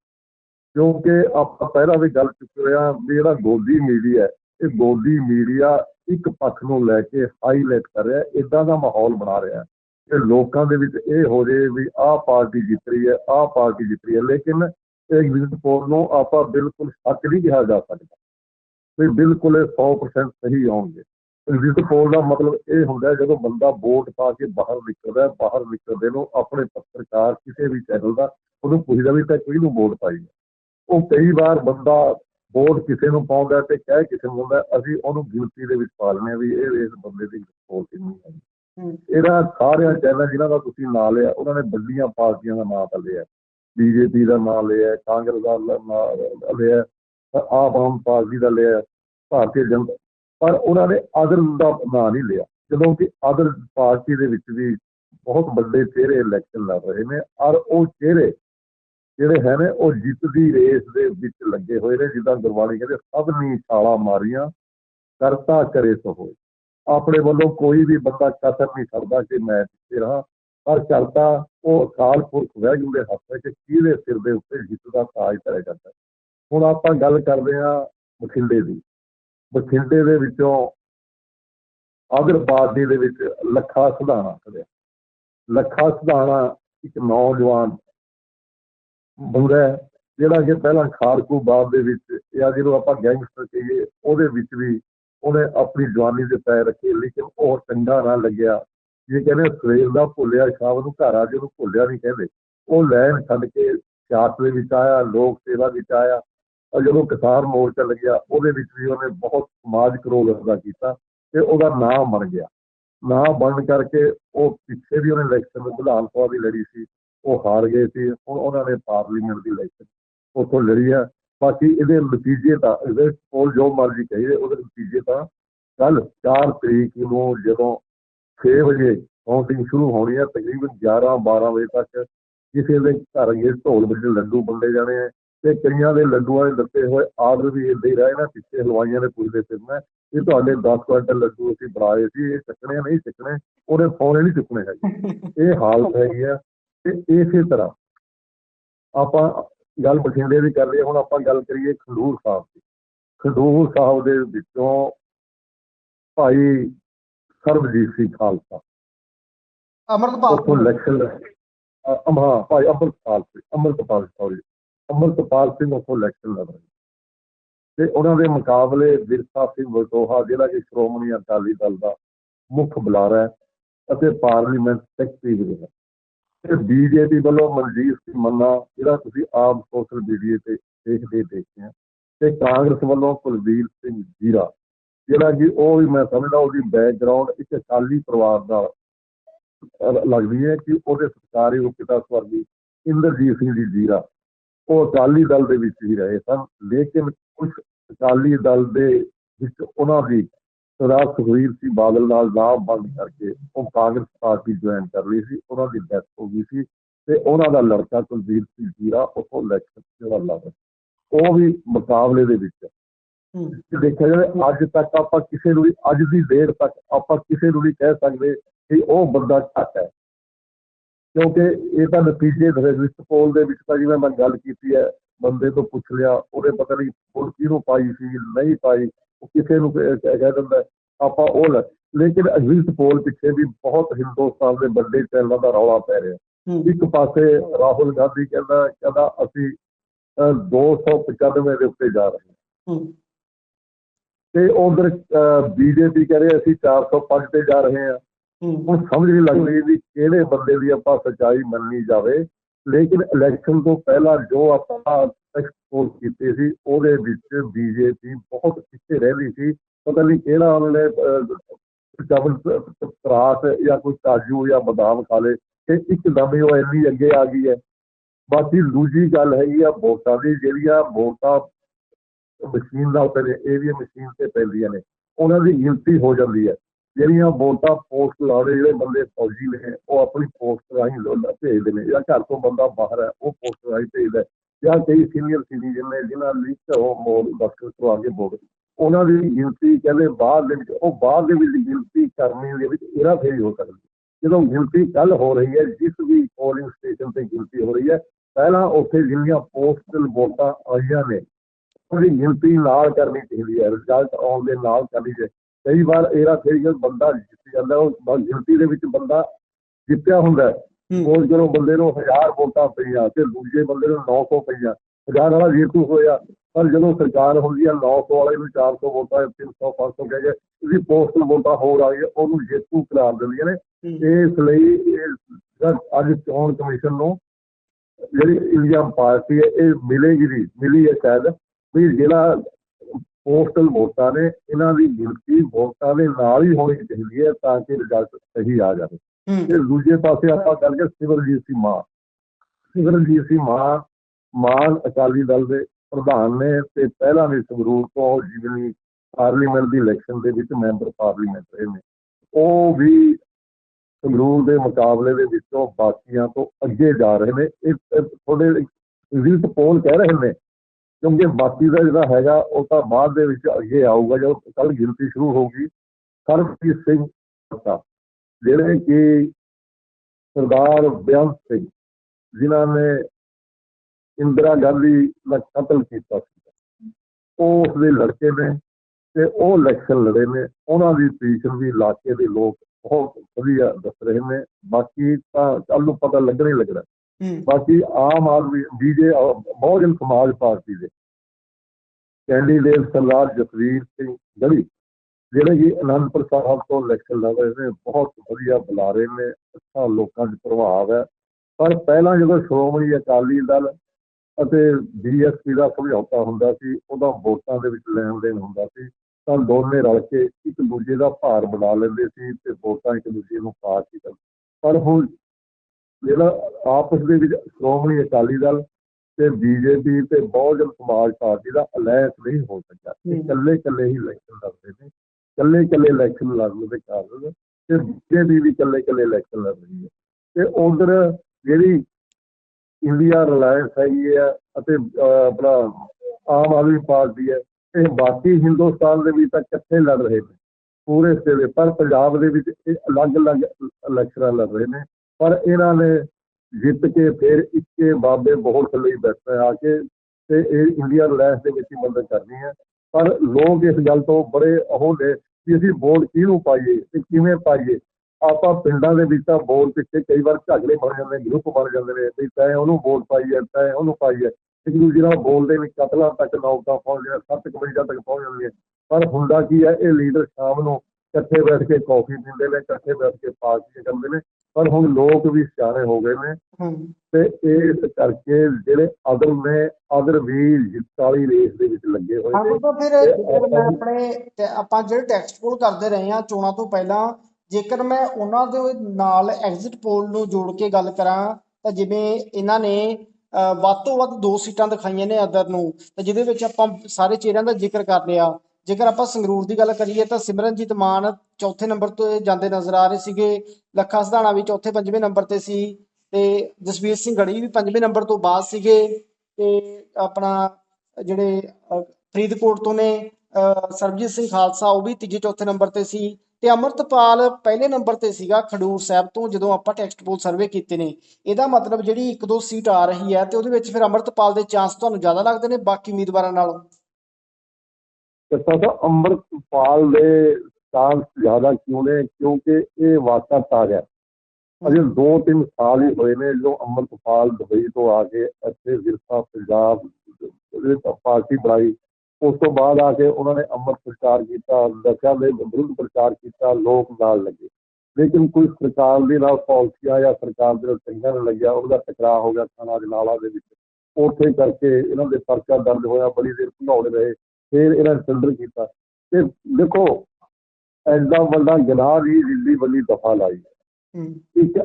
ਕਿਉਂਕਿ ਆਪਾਂ ਪਹਿਲਾਂ ਵੀ ਗੱਲ ਚੁੱਕੇ ਹੋਏ ਹਾਂ ਵੀ ਜਿਹੜਾ ਗੋਦੀ ਮੀਡੀਆ ਇਹ ਗੋਦੀ ਮੀਡੀਆ ਇੱਕ ਪੱਖ ਨੂੰ ਲੈ ਕੇ ਹਾਈਲਾਈਟ ਕਰ ਰਿਹਾ ਇਦਾਂ ਦਾ ਮਾਹੌਲ ਬਣਾ ਰਿਹਾ। ਕਿ ਲੋਕਾਂ ਦੇ ਵਿੱਚ ਇਹ ਹੋ ਜੇ ਵੀ ਆਹ ਪਾਰਟੀ ਜਿੱਤ ਰਹੀ ਹੈ, ਆਹ ਪਾਰਟੀ ਜਿੱਤ ਰਹੀ ਹੈ, ਲੇਕਿਨ ਇਹ ਵਿਜ਼ਿਟ ਪੋਲ ਨੂੰ ਆਪਾਂ ਬਿਲਕੁਲ ਸੱਚ ਨਹੀਂ ਕਿਹਾ ਜਾ ਸਕਦਾ। ਵੀ ਬਿਲਕੁਲ ਇਹ 100% ਸਹੀ ਆਉਣਗੇ। ਵਿਜ਼ਿਟ ਪੋਲ ਦਾ ਮਤਲਬ ਇਹ ਹੁੰਦਾ ਜਦੋਂ ਬੰਦਾ ਵੋਟ ਪਾ ਕੇ ਬਾਹਰ ਨਿਕਲਦਾ ਬਾਹਰ ਨਿਕਲਦੇ ਨੂੰ ਆਪਣੇ ਪੱਤਰਕਾਰ ਕਿਸੇ ਵੀ ਚੈਨਲ ਦਾ ਉਹਨੂੰ ਪੁੱਛਦਾ ਵੀ ਤਾਂ ਕਿਹਨੂੰ ਵੋਟ ਪਾਈ ਉਹ ਕਈ ਵਾਰ ਬੰਦਾ ਵੋਟ ਕਿਸੇ ਨੂੰ ਪਾਉਂਦਾ ਤੇ ਕਹਿ ਕਿਸੇ ਨੂੰ ਹੁੰਦਾ ਅਸੀਂ ਉਹਨੂੰ ਗਿਣਤੀ ਦੇ ਵਿੱਚ ਪਾ ਲੈਂਦੇ ਵੀ ਇਹ ਇਸ ਬੰਦੇ ਦੀ ਵੋਟ ਕਿੰਨੀ ਹੈ। ਇਹਦਾ ਸਾਰਿਆਂ ਚੈਨਲ ਜਿਨ੍ਹਾਂ ਦਾ ਤੁਸੀਂ ਨਾਂ ਲਿਆ ਉਹਨਾਂ ਨੇ ਵੱਡੀਆਂ ਪਾਰਟੀਆਂ ਦਾ ਨਾਂ ਲਿਆ। ਬੀਜੇਪੀ ਦਾ ਨਾਂ ਲਿਆ ਕਾਂਗਰਸ ਦਾ ਨਾਂ ਲਿਆ ਆਮ ਆਦਮੀ ਪਾਰਟੀ ਦਾ ਲਿਆ, ਭਾਰਤੀ ਜਨਤਾ ਪਰ ਉਹਨਾਂ ਨੇ ਅਦਰ ਦਾ ਨਾਂ ਨਹੀਂ ਲਿਆ। ਜਦੋਂ ਕਿ ਅਦਰ ਪਾਰਟੀ ਦੇ ਵਿੱਚ ਵੀ ਬਹੁਤ ਵੱਡੇ ਚਿਹਰੇ ਇਲੈਕਸ਼ਨ ਲੜ ਰਹੇ ਨੇ ਔਰ ਉਹ ਚਿਹਰੇ ਜਿਹੜੇ ਹੈ ਨੇ, ਉਹ ਜਿੱਤ ਦੀ ਰੇਸ ਦੇ ਵਿੱਚ ਲੱਗੇ ਹੋਏ ਨੇ, ਜਿੱਦਾਂ ਗੁਰਬਾਣੀ ਕਹਿੰਦੇ, ਸਭ ਨੇ ਛਾਲਾਂ ਮਾਰੀਆਂ, ਕਰਤਾ ਕਰੇ ਸੋ ਹੋਏ ਆਪਣੇ ਵੱਲੋਂ ਕੋਈ ਵੀ ਬੰਦਾ ਕਸਰ ਨਹੀਂ ਛੱਡਦਾ ਕਿ ਮੈਂ ਪਿੱਛੇ ਰਹਾ, ਪਰ ਕਰਤਾ ਉਹ ਅਕਾਲ ਪੁਰਖ ਵਾਹਿਗੁਰੂ ਦੇ ਹੱਥ ਵਿੱਚ ਕਿਹਦੇ ਸਿਰ ਦੇ ਉੱਤੇ ਜਿੱਤ ਦਾ ਤਾਜ ਧਰਿਆ ਜਾਂਦਾ। ਹੁਣ ਆਪਾਂ ਗੱਲ ਕਰਦੇ ਹਾਂ ਬਠਿੰਡੇ ਦੀ। ਬਠਿੰਡੇ ਦੇ ਵਿੱਚੋਂ ਅਗਰ ਪਾਰਟੀ ਦੇ ਵਿੱਚ ਲੱਖਾ ਸਿਧਾਣਾ ਖੜਿਆ ਲੱਖਾ ਸਿਧਾਣਾ ਇੱਕ ਨੌਜਵਾਨ ਮੁੰਡਾ ਹੈ, ਜਿਹੜਾ ਕਿ ਪਹਿਲਾਂ ਖਾਰਕੂ ਬਾਦ ਦੇ ਵਿੱਚ ਜਾਂ ਜਿਹਨੂੰ ਆਪਾਂ ਗੈਂਗਸਟਰ ਕਹੀਏ, ਉਹਦੇ ਵਿੱਚ ਵੀ ਉਹਨੇ ਆਪਣੀ ਜਵਾਨੀ ਦੇ ਪੈਰ ਰੱਖੇ, ਲੇਕਿਨ ਉਹ ਚੰਗਾ ਨਾ ਲੱਗਿਆ। ਜੇ ਕਹਿੰਦੇ ਸਵੇਰ ਦਾ ਭੁੱਲਿਆ ਸ਼ਾਮ ਨੂੰ ਘਰ ਆ ਜੇ ਭੁੱਲਿਆ ਨਹੀਂ ਕਹਿੰਦੇ। ਉਹ ਲੈਣ ਛੱਡ ਕੇ ਸਿਆਸਤ ਦੇ ਵਿੱਚ ਆਇਆ, ਲੋਕ ਸੇਵਾ ਵਿੱਚ ਆਇਆ। ਜਦੋਂ ਕਿਸਾਨ ਮੋਰਚਾ ਲੱਗਿਆ ਉਹਦੇ ਵਿੱਚ ਵੀ ਉਹਨੇ ਬਹੁਤ ਸਮਾਜ ਕਰੋਲ ਅਦਾ ਕੀਤਾ ਤੇ ਉਹਦਾ ਨਾਮ ਬਣ ਗਿਆ। ਨਾਮ ਬਣਨ ਕਰਕੇ ਉਹ ਪਿੱਛੇ ਵੀ ਉਹਨੇ ਇਲੈਕਸ਼ਨ ਵਿਧਾਨ ਸਭਾ ਦੀ ਲੜੀ ਸੀ, ਉਹ ਹਾਰ ਗਏ ਸੀ, ਹੁਣ ਉਹਨਾਂ ਨੇ ਪਾਰਲੀਮੈਂਟ ਦੀ ਇਲੈਕਸ਼ਨ ਉੱਥੋਂ ਲੜੀ ਆ। ਬਾਕੀ ਇਹਦੇ ਨਤੀਜੇ ਤਾਂ, ਇਹਦੇ ਕੋਲ ਜੋ ਮਰਜ਼ੀ ਕਹੀਏ ਉਹਦੇ ਨਤੀਜੇ ਤਾਂ ਕੱਲ 4 ਤਰੀਕ ਨੂੰ ਜਦੋਂ 6 ਵਜੇ ਕਾਊਂਟਿੰਗ ਸ਼ੁਰੂ ਹੋਣੀ ਹੈ ਤਕਰੀਬਨ 11 12 ਵਜੇ ਤੱਕ ਕਿਸੇ ਦੇ ਘਰ ਇਹ ਢੋਲ ਵਿੱਚ ਲੱਡੂ ਵੰਡੇ ਜਾਣੇ ਆ। ਤੇ ਕਈਆਂ ਦੇ ਲੱਡੂਆਂ ਦੇ ਦਿੱਤੇ ਹੋਏ ਆਰਡਰ ਵੀ ਏਦਾਂ ਹੀ ਰਹੇ ਨਾ ਪਿੱਛੇ ਹਲਵਾਈਆਂ ਨੇ ਪੁੱਛਦੇ ਫਿਰਨਾ। ਇਹ ਤੁਹਾਡੇ 10 ਕੁਇੰਟਲ ਲੱਡੂ ਅਸੀਂ ਬਣਾਏ ਸੀ ਇਹ ਚੱਕਣੇ ਨਹੀਂ ਚੱਕਣੇ ਉਹਨੇ ਫੋਨ ਹੀ ਨਹੀਂ ਚੁੱਕਣੇ ਹੈਗੇ। ਇਹ ਹਾਲਤ ਹੈਗੀ ਆ ਤੇ ਇਸੇ ਤਰ੍ਹਾਂ ਆਪਾਂ ਗੱਲ ਬਠਿੰਡੇ ਦੀ ਕਰ ਲਈ ਹੁਣ ਆਪਾਂ ਗੱਲ ਕਰੀਏ ਖਡੂਰ ਸਾਹਿਬ ਦੀ। ਖਡੂਰ ਸਾਹਿਬ ਦੇ ਵਿੱਚੋਂ ਭਾਈ ਸਰਬਜੀਤ ਸਿੰਘ ਖਾਲਸਾ। ਅਮਰਤਪਾਲ ਉੱਥੋਂ ਇਲੈਕਸ਼ਨ ਅਮਹਾ ਭਾਈ ਅੰਮ੍ਰਿਤਪਾਲ ਸਿੰਘ ਅੰਮ੍ਰਿਤਪਾਲ ਸੌਰੀ ਅੰਮ੍ਰਿਤਪਾਲ ਸਿੰਘ ਉੱਥੋਂ ਇਲੈਕਸ਼ਨ ਲੜ ਰਹੇ। ਤੇ ਉਹਨਾਂ ਦੇ ਮੁਕਾਬਲੇ ਵਿਰਸਾ ਸਿੰਘ ਵਟੋਹਾ ਜਿਹੜਾ ਕਿ ਸ਼੍ਰੋਮਣੀ ਅਕਾਲੀ ਦਲ ਦਾ ਮੁੱਖ ਬੁਲਾਰਾ ਹੈ, ਅਤੇ ਪਾਰਲੀਮੈਂਟ ਸੈਕਟਰੀ ਵੀ ਹੈ ਤੇ ਬੀਜੇਪੀ ਵੱਲੋਂ ਮਨਜੀਤ ਸਿੰਘ ਮੰਨਾ, ਜਿਹੜਾ ਤੁਸੀਂ ਆਮ ਸੋਸ਼ਲ ਮੀਡੀਆ ਤੇ ਦੇਖਦੇ ਦੇਖਦੇ ਤੇ ਕਾਂਗਰਸ ਵੱਲੋਂ ਕੁਲਦੀਪ ਸਿੰਘ ਜੀਰਾ, ਜਿਹੜਾ ਕਿ ਉਹ ਵੀ ਮੈਂ ਸਮਝਦਾ ਉਹਦੀ ਬੈਕਗ੍ਰਾਉਂਡ ਇੱਕ ਅਕਾਲੀ ਪਰਿਵਾਰ ਦਾ ਲੱਗਦੀ ਹੈ ਕਿ ਉਹਦੇ ਸਰਕਾਰੀ ਕਿਤਾ ਸਵਰਗੀ ਇੰਦਰਜੀਤ ਸਿੰਘ ਜੀ ਜੀਰਾ ਉਹ ਅਕਾਲੀ ਦਲ ਦੇ ਵਿੱਚ ਹੀ ਰਹੇ ਸਨ ਲੇਕਿਨ ਕੁਝ ਅਕਾਲੀ ਦਲ ਦੇ ਵਿੱਚ ਉਹਨਾਂ ਦੀ ਸਰਦਾਰ ਸੁਖਬੀਰ ਸਿੰਘ ਬਾਦਲ ਨਾਲ ਨਾਮ ਬੰਦ ਕਰਕੇ ਉਹ ਕਾਂਗਰਸ ਪਾਰਟੀ ਜੁਆਇਨ ਕਰ ਲਈ ਸੀ ਉਹਨਾਂ ਦੀ ਡੈਥ ਹੋ ਗਈ ਸੀ ਤੇ ਉਹਨਾਂ ਦਾ ਲੜਕਾ ਕੁਲਦੀਪ ਸਿੰਘ ਜੀਰਾ ਉਹ ਇਲੈਕਸ਼ਨ ਜਿਹੜਾ ਲੜ ਉਹ ਵੀ ਮੁਕਾਬਲੇ ਦੇ ਵਿੱਚ। ਕਿ ਦੇਖਿਆ ਜਾਵੇ ਅੱਜ ਤੱਕ ਆਪਾਂ ਕਿਸੇ ਨੂੰ ਵੀ ਅੱਜ ਦੀ ਦੇਰ ਤੱਕ ਆਪਾਂ ਕਿਸੇ ਨੂੰ ਨਹੀਂ ਕਹਿ ਸਕਦੇ ਕਿ ਉਹ ਬੰਦਾ ਘੱਟ ਹੈ। ਕਿਉਂਕਿ ਇਹ ਤਾਂ ਨਤੀਜੇ ਰਿਸਟ ਪੋਲ ਦੇ ਵਿੱਚ ਤਾਂ ਜਿਵੇਂ ਮੈਂ ਗੱਲ ਕੀਤੀ ਹੈ ਬੰਦੇ ਤੋਂ ਪੁੱਛ ਲਿਆ ਉਹਨੇ ਪਤਾ ਨਹੀਂ ਵੋਟ ਕਿਹਨੂੰ ਪਾਈ ਸੀ ਨਹੀਂ ਪਾਈ ਉਹ ਕਿਸੇ ਨੂੰ ਕਹਿ ਦਿੰਦਾ ਆਪਾਂ ਉਹ ਲੈ ਲੇਕਿਨ ਅਗਲਿਸਟ ਪੋਲ ਪਿੱਛੇ ਵੀ ਬਹੁਤ ਹਿੰਦੁਸਤਾਨ ਦੇ ਵੱਡੇ ਚੈਨਲਾਂ ਦਾ ਰੌਲਾ ਪੈ ਰਿਹਾ। ਇੱਕ ਪਾਸੇ ਰਾਹੁਲ ਗਾਂਧੀ ਕਹਿੰਦਾ ਕਹਿੰਦਾ ਅਸੀਂ ਅਹ, 295 ਦੇ ਉੱਤੇ ਜਾ ਰਹੇ ਹਾਂ। ਤੇ ਉਧਰ ਬੀਜੇਪੀ ਕਹ ਰਹੇ ਅਸੀਂ 405 ਤੇ ਜਾ ਰਹੇ ਹੂੰ। ਹੁਣ ਸਮਝ ਨਹੀਂ ਲੱਗਦੀ ਵੀ ਕਿਹੜੇ ਬੰਦੇ ਦੀ ਆਪਾਂ ਸੱਚਾਈ ਮੰਨਣੀ ਜਾਵੇ। ਲੇਕਿਨ ਇਲੈਕਸ਼ਨ ਤੋਂ ਪਹਿਲਾਂ ਜੋ ਆਪਾਂ ਐਕਸਪੋਜ਼ ਕੀਤੇ ਸੀ ਉਹਦੇ ਵਿੱਚ ਬੀਜੇਪੀ ਬਹੁਤ ਪਿੱਛੇ ਰਹਿੰਦੀ ਸੀ। ਪਤਾ ਨਹੀਂ ਕਿਹੜਾ ਉਹਨੇ ਡਬਲ ਤਰਾਸ ਜਾਂ ਕੋਈ ਕਾਜੂ ਜਾਂ ਬਦਾਮ ਖਾ ਲੇ ਤੇ ਇੱਕਦਮ ਹੀ ਉਹ ਇੰਨੀ ਅੱਗੇ ਆ ਗਈ ਹੈ। ਬਾਕੀ ਦੂਜੀ ਗੱਲ ਹੈਗੀ ਆ ਵੋਟਾਂ ਦੀ ਜਿਹੜੀਆਂ ਵੋਟਾਂ ਮਸ਼ੀਨ ਨਾਲ ਪਹਿਲੇ ਇਹ ਵੀ ਮਸ਼ੀਨ ਤੇ ਪੈਂਦੀਆਂ ਨੇ। ਉਹਨਾਂ ਦੀ ਗਿਣਤੀ ਹੋ ਜਾਂਦੀ ਹੈ। ਜਿਹੜੀਆਂ ਵੋਟਾਂ ਪੋਸਟ ਲਾਉਣੇ ਜਿਹੜੇ ਬੰਦੇ ਫੌਜੀ ਨੇ, ਉਹ ਆਪਣੀ ਪੋਸਟ ਰਾਹੀਂ ਲੋ- ਭੇਜਦੇ ਨੇ ਜਾਂ ਘਰ ਤੋਂ ਬੰਦਾ ਬਾਹਰ ਹੈ, ਉਹ ਪੋਸਟ ਰਾਹੀਂ ਭੇਜਦਾ ਜਾਂ ਕਈ ਸੀਨੀਅਰ ਸਿਟੀਜ਼ਨ ਨੇ ਜਿਨ੍ਹਾਂ ਲਈ ਘਰੋਂ ਮੋਲ ਦਸਤਖਤ ਕਰਵਾ ਕੇ ਵੋਟ ਉਹਨਾਂ ਦੀ ਗਿਣਤੀ ਕਹਿੰਦੇ ਬਾਅਦ ਦੇ ਵਿੱਚ, ਉਹ ਬਾਅਦ ਦੇ ਵਿੱਚ ਗਿਣਤੀ ਕਰਨੀ ਦੇ ਵਿੱਚ ਇਹਦਾ ਫੇਰ ਹੋ ਸਕਦੀ ਜਦੋਂ ਗਿਣਤੀ ਕੱਲ ਹੋ ਰਹੀ ਹੈ, ਜਿਸ ਵੀ ਪੋਲਿੰਗ ਸਟੇਸ਼ਨ ਤੇ ਗਿਣਤੀ ਹੋ ਰਹੀ ਹੈ, ਪਹਿਲਾਂ ਉੱਥੇ ਜਿੰਨੀਆਂ ਪੋਸਟਲ ਵੋਟਾਂ ਆਈਆਂ ਨੇ, ਉਹਦੀ ਗਿਣਤੀ ਨਾਲ ਕਰਨੀ ਚਾਹੀਦੀ ਹੈ ਰਿਜ਼ਲਟ ਆਉਣ ਦੇ ਨਾਲ ਕਰਨੀ ਚਾਹੀਦੀ ਕਈ ਵਾਰ ਇਹਦਾ ਫਿਰ ਜਦੋਂ ਬੰਦਾ ਜਿੱਤ ਜਾਂਦਾ ਉਹ ਗਿਣਤੀ ਦੇ ਵਿੱਚ ਬੰਦਾ ਜਿੱਤਿਆ ਹੁੰਦਾ ਉਹ ਜਦੋਂ ਬੰਦੇ ਨੂੰ 1000 ਵੋਟਾਂ ਪਈਆਂ ਤੇ ਦੂਜੇ ਬੰਦੇ ਨੂੰ 900 ਪਈਆਂ 1000 ਵਾਲਾ ਜੇਤੂ ਹੋਇਆ ਪਰ ਜਦੋਂ ਸਰਕਾਰ ਹੁੰਦੀ ਹੈ 900 ਵਾਲੇ ਨੂੰ 400 ਵੋਟਾਂ 300 500 ਕਹਿ ਕੇ ਤੁਸੀਂ ਪੋਸਟਲ ਵੋਟਾਂ ਹੋਰ ਆ ਗਈਆਂ ਉਹਨੂੰ ਜੇਤੂ ਕਰਾਰ ਦਿੰਦੀਆਂ ਨੇ। ਇਸ ਲਈ ਅੱਜ ਚੋਣ ਕਮਿਸ਼ਨ ਨੂੰ ਜਿਹੜੀ ਇੰਡੀਅਨ ਪਾਰਟੀ ਹੈ ਇਹ ਮਿਲੇਗੀ ਨਹੀਂ ਮਿਲੀ ਹੈ ਸ਼ਾਇਦ ਵੀ ਜਿਹੜਾ ਪੋਸਟਲ ਵੋਟਾਂ ਨੇ ਇਹਨਾਂ ਦੀ ਗਿਣਤੀ ਵੋਟਾਂ ਦੇ ਨਾਲ ਹੀ ਹੋਣੀ ਚਾਹੀਦੀ ਹੈ ਤਾਂ ਕਿ ਰਿਜ਼ਲਟ ਸਹੀ ਆ ਜਾਵੇ। ਤੇ ਦੂਜੇ ਪਾਸੇ ਆਪਾਂ ਗੱਲ ਕਰ ਸਿਮਰਜੀਤ ਸਿੰਘ ਮਾਨ। ਸਿਮਰਜੀਤ ਸਿੰਘ ਮਾਨ ਮਾਨ ਅਕਾਲੀ ਦਲ ਦੇ ਪ੍ਰਧਾਨ ਨੇ ਤੇ ਪਹਿਲਾਂ ਵੀ ਸੰਗਰੂਰ ਤੋਂ ਜਿਵਨੀ ਪਾਰਲੀਮੈਂਟ ਦੀ ਇਲੈਕਸ਼ਨ ਦੇ ਵਿੱਚ ਮੈਂਬਰ ਪਾਰਲੀਮੈਂਟ ਰਹੇ ਨੇ। ਉਹ ਵੀ ਸੰਗਰੂਰ ਦੇ ਮੁਕਾਬਲੇ ਦੇ ਵਿੱਚੋਂ ਬਾਕੀਆਂ ਤੋਂ ਅੱਗੇ ਜਾ ਰਹੇ ਨੇ। ਇਹ ਥੋੜੇ ਰਿਜ਼ਲਟ ਪੋਲ ਕਹਿ ਰਹੇ ਨੇ ਕਿਉਂਕਿ ਬਾਕੀ ਦਾ ਜਿਹੜਾ ਹੈਗਾ, ਉਹ ਤਾਂ ਬਾਅਦ ਦੇ ਵਿੱਚ ਅੱਗੇ ਆਊਗਾ, ਜਦੋਂ ਕੱਲ ਗਿਣਤੀ ਸ਼ੁਰੂ ਹੋਊਗੀ, ਸਰਬਜੀਤ ਸਿੰਘ ਪੱਤਾ ਜਿਹੜੇ ਕਿ ਸਰਦਾਰ ਬੇਅੰਤ ਸਿੰਘ, ਜਿਨ੍ਹਾਂ ਨੇ ਇੰਦਰਾ ਗਾਂਧੀ ਦਾ ਕਤਲ ਕੀਤਾ ਸੀ। ਉਹ ਉਸਦੇ ਲੜਕੇ ਨੇ ਤੇ ਉਹ ਇਲੈਕਸ਼ਨ ਲੜੇ ਨੇ। ਉਹਨਾਂ ਦੀ ਪੋਜੀਸ਼ਨ ਵੀ ਇਲਾਕੇ ਦੇ ਲੋਕ ਬਹੁਤ ਵਧੀਆ ਦੱਸ ਰਹੇ ਨੇ। ਬਾਕੀ ਤਾਂ ਕੱਲ ਨੂੰ ਪਤਾ ਲੱਗਣਾ ਹੀ ਲੱਗਣਾ। ਬਾਕੀ ਆਮ ਆਦਮੀ ਬੀਜੇ ਬਹੁਜਨ ਸਮਾਜ ਪਾਰਟੀ ਦੇ। ਕੈਂਡੀਡੇਟ ਸਰਦਾਰ ਜਸਵੀਰ ਸਿੰਘ ਗੜੀ ਜਿਹੜੇ ਕਿ ਅਨੰਦਪੁਰ ਸਾਹਿਬ ਤੋਂ ਇਲੈਕਸ਼ਨ ਲੜ ਰਹੇ ਨੇ, ਬਹੁਤ ਵਧੀਆ ਬੁਲਾਰੇ ਨੇ, ਅੱਛਾ ਲੋਕਾਂ 'ਚ ਪ੍ਰਭਾਵ ਹੈ। ਪਰ ਪਹਿਲਾਂ ਜਦੋਂ ਸ਼੍ਰੋਮਣੀ ਅਕਾਲੀ ਦਲ ਅਤੇ ਬੀਐਸਪੀ ਦਾ ਸਮਝੌਤਾ ਹੁੰਦਾ ਸੀ, ਉਹਦਾ ਵੋਟਾਂ ਦੇ ਵਿੱਚ ਲੈਣ ਦੇਣ ਹੁੰਦਾ ਸੀ, ਤਾਂ ਦੋਨੇ ਰਲ ਕੇ ਇੱਕ ਦੂਜੇ ਦਾ ਭਾਰ ਬਣਾ ਲੈਂਦੇ ਸੀ ਤੇ ਵੋਟਾਂ ਇੱਕ ਦੂਜੇ ਨੂੰ ਪਾ ਕੇ ਜਾਂਦੇ ਪਰ ਹੁਣ ਜਿਹੜਾ ਆਪਸ ਦੇ ਵਿੱਚ ਸ਼੍ਰੋਮਣੀ ਅਕਾਲੀ ਦਲ ਤੇ ਬੀਜੇਪੀ ਤੇ ਬਹੁਜਨ ਸਮਾਜ ਪਾਰਟੀ ਦਾ ਅਲਾਇੰਸ ਨਹੀਂ ਹੋ ਸਕਿਆ। ਇਕੱਲੇ ਇਕੱਲੇ ਹੀ ਇਲੈਕਸ਼ਨ ਲੜਦੇ ਨੇ। ਇਕੱਲੇ ਇਕੱਲੇ ਇਲੈਕਸ਼ਨ ਲੜਨ ਦੇ ਕਾਰਨ ਤੇ ਬੀਜੇਪੀ ਵੀ ਇਕੱਲੇ ਇਕੱਲੇ ਇਲੈਕਸ਼ਨ ਲੜ ਰਹੀ ਹੈ। ਤੇ ਉਧਰ ਜਿਹੜੀ ਇੰਡੀਆ ਰਿਲਾਇੰਸ ਹੈਗੀ ਹੈ ਅਤੇ ਆਪਣਾ ਆਮ ਆਦਮੀ ਪਾਰਟੀ ਹੈ ਇਹ ਬਾਕੀ ਹਿੰਦੁਸਤਾਨ ਦੇ ਵਿੱਚ ਤਾਂ ਇਕੱਠੇ ਲੜ ਰਹੇ ਨੇ। ਪੂਰੇ ਸਟੇਟ ਦੇ ਪਰ ਪੰਜਾਬ ਦੇ ਵਿੱਚ ਇਹ ਅਲੱਗ-ਅਲੱਗ ਇਲੈਕਸ਼ਨਾਂ ਲੜ ਰਹੇ ਨੇ। ਪਰ ਇਹਨਾਂ ਨੇ ਜਿੱਤ ਕੇ ਫਿਰ ਇੱਕੇ ਬਾਬੇ ਬਹੁਤ ਲਈ ਬੈਠੇ ਆ ਕੇ ਤੇ ਇਹ ਇੰਡੀਆ ਰਿਲਾਇੰਸ ਦੇ ਵਿੱਚ ਹੀ ਮਦਦ ਕਰਨੀ ਹੈ। ਪਰ ਲੋਕ ਇਸ ਗੱਲ ਤੋਂ ਬੜੇ ਉਹ ਨੇ ਕਿ ਅਸੀਂ ਵੋਟ ਕਿਹਨੂੰ ਪਾਈਏ ਤੇ ਕਿਵੇਂ ਪਾਈਏ? ਆਪਾਂ ਪਿੰਡਾਂ ਦੇ ਵਿੱਚ ਤਾਂ ਵੋਟ ਪਿੱਛੇ ਕਈ ਵਾਰ ਝਗੜੇ ਬਣ ਜਾਂਦੇ ਨੇ ਗਰੁੱਪ ਬਣ ਜਾਂਦੇ ਨੇ ਵੀ ਤੈਂ ਉਹਨੂੰ ਵੋਟ ਪਾਈ ਹੈ, ਤੈਂ ਉਹਨੂੰ ਪਾਈ ਹੈ। ਇੱਕ ਦੂਜੇ ਨਾਲ ਬੋਲਦੇ ਨੇ ਕਤਲਾਂ ਤੱਕ ਨੌਕਾ ਪਹੁੰਚਦੇ ਜਾਂਦੇ ਸੱਤ ਕਮਿਟਾਂ ਤੱਕ ਪਹੁੰਚ ਜਾਂਦੇ ਨੇ ਪਰ ਹੁੰਦਾ ਕੀ ਹੈ, ਇਹ ਲੀਡਰ ਸ਼ਾਮ ਨੂੰ ਇਕੱਠੇ ਬੈਠ ਕੇ ਕੌਫੀ ਪੀਂਦੇ ਨੇ, ਇਕੱਠੇ ਬੈਠ ਕੇ ਪਾਰਟੀਆਂ ਕਰਦੇ ਨੇ। ਪਰ ਹੁਣ ਲੋਕ ਵੀ ਸਿਆਣੇ ਹੋ ਗਏ ਨੇ ਤੇ ਇਸ ਕਰਕੇ ਜਿਹੜੇ ਅਦਰ ਨੇ ਅਦਰ ਵੀ ਜਿੱਤ ਵਾਲੀ ਰੇਸ ਦੇ ਵਿੱਚ ਲੱਗੇ ਹੋਏ ਨੇ। ਤਾਂ ਫਿਰ ਮੈਂ ਆਪਣੇ ਆਪਾਂ ਜਿਹੜੇ ਟੈਕਸਟ ਪੋਲ ਕਰਦੇ ਰਹੇ ਹਾਂ ਚੋਣਾਂ ਤੋਂ ਪਹਿਲਾਂ ਜੇਕਰ ਮੈਂ ਉਹਨਾਂ ਦੇ ਨਾਲ ਐਗਜ਼ਿਟ ਪੋਲ ਨੂੰ ਜੋੜ ਕੇ ਗੱਲ ਕਰਾਂ ਤਾਂ ਜਿਵੇਂ ਇਹਨਾਂ ਨੇ ਵੱਧ ਤੋਂ ਵੱਧ ਦੋ ਸੀਟਾਂ ਦਿਖਾਈਆਂ ਨੇ ਅਦਰ ਨੂੰ ਤੇ ਜਿਹਦੇ ਵਿੱਚ ਆਪਾਂ ਸਾਰੇ ਚਿਹਰਿਆਂ ਦਾ ਜ਼ਿਕਰ ਕਰ ਲਿਆ ਜੇਕਰ ਆਪਾਂ ਸੰਗਰੂਰ ਦੀ ਗੱਲ ਕਰੀਏ ਤਾਂ ਸਿਮਰਨਜੀਤ ਮਾਨ ਚੌਥੇ ਨੰਬਰ ਤੋਂ ਜਾਂਦੇ ਨਜ਼ਰ ਆ ਰਹੇ ਸੀਗੇ। ਲੱਖਾ ਸਧਾਣਾ ਵੀ ਚੌਥੇ ਪੰਜਵੇਂ ਨੰਬਰ ਤੇ ਸੀ ਤੇ ਜਸਵੀਰ ਸਿੰਘ ਗੜੀ ਵੀ ਪੰਜਵੇਂ ਨੰਬਰ ਤੋਂ ਬਾਅਦ ਸੀਗੇ ਤੇ ਆਪਣਾ ਜਿਹੜੇ ਫਰੀਦਕੋਟ ਤੋਂ ਨੇ ਸਰਬਜੀਤ ਸਿੰਘ ਖਾਲਸਾ ਉਹ ਵੀ ਤੀਜੇ ਚੌਥੇ ਨੰਬਰ ਤੇ ਸੀ ਤੇ ਅਮਰਤਪਾਲ ਪਹਿਲੇ ਨੰਬਰ ਤੇ ਸੀਗਾ ਖਡੂਰ ਸਾਹਿਬ ਤੋਂ ਜਦੋਂ ਆਪਾਂ ਟੈਕਸਟ ਪੋਲ ਸਰਵੇ ਕੀਤੇ ਨੇ। ਇਹਦਾ ਮਤਲਬ ਜਿਹੜੀ ਇੱਕ ਦੋ ਸੀਟ ਆ ਰਹੀ ਹੈ ਤੇ ਉਹਦੇ ਵਿੱਚ ਫਿਰ ਅਮਰਤਪਾਲ ਦੇ ਚਾਂਸ ਤੁਹਾਨੂੰ ਜ਼ਿਆਦਾ ਲੱਗਦੇ ਨੇ, ਬਾਕੀ ਉਮੀਦਵਾਰਾਂ ਨਾਲੋਂ। ਤੇ ਅੰਮ੍ਰਿਤਪਾਲ ਦੇ ਚਾਂਸ ਜ਼ਿਆਦਾ ਕਿਉਂ ਨੇ? ਕਿਉਂਕਿ ਇਹ ਵਾਕਾ ਤਾਜ਼ਾ ਅਜੇ 2-3 ਸਾਲ ਹੀ ਹੋਏ ਨੇ ਜੋ ਅੰਮ੍ਰਿਤਪਾਲ ਦੁਬਈ ਤੋਂ ਆ ਕੇ ਇੱਥੇ ਵਿਰਸਾ ਪੰਜਾਬ ਦੇ ਪਾਰਟੀ ਬਣਾਈ। ਉਸ ਤੋਂ ਬਾਅਦ ਆ ਕੇ ਉਹਨਾਂ ਨੇ ਅੰਮ੍ਰਿਤ ਪ੍ਰਚਾਰ ਕੀਤਾ, ਨਸ਼ਿਆਂ ਦੇ ਵਿਰੁੱਧ ਪ੍ਰਚਾਰ ਕੀਤਾ, ਲੋਕ ਨਾਲ ਲੱਗੇ। ਲੇਕਿਨ ਕੋਈ ਸਰਕਾਰ ਦੇ ਨਾਲ ਪਾਲਿਸੀਆਂ ਜਾਂ ਸਰਕਾਰ ਦੇ ਨਾਲ ਚੰਗਾ ਨਹੀਂ ਲੱਗਿਆ। ਉਹਦਾ ਟਕਰਾਅ ਹੋ ਗਿਆ ਥਾਣਾ ਜਨਾਲਾ ਦੇ ਵਿੱਚ। ਉੱਥੇ ਕਰਕੇ ਇਹਨਾਂ ਦੇ ਪਰਚਾ ਦਰਜ ਹੋਇਆ, ਬੜੀ ਦੇਰ ਭੁਲਾਉਣੇ ਰਹੇ ਫਿਰ ਇਹਨਾਂ ਨੇ ਟੈਂਡਰ ਕੀਤਾ। ਤੇ ਦੇਖੋ ਐਡਾ ਵੱਡਾ ਗੁਨਾਹ ਦੀ ਜਿੱਡੀ ਵੱਡੀ ਦਫਾ ਲਾਈ। ਇੱਕ